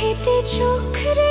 পাখিতে চোখ রে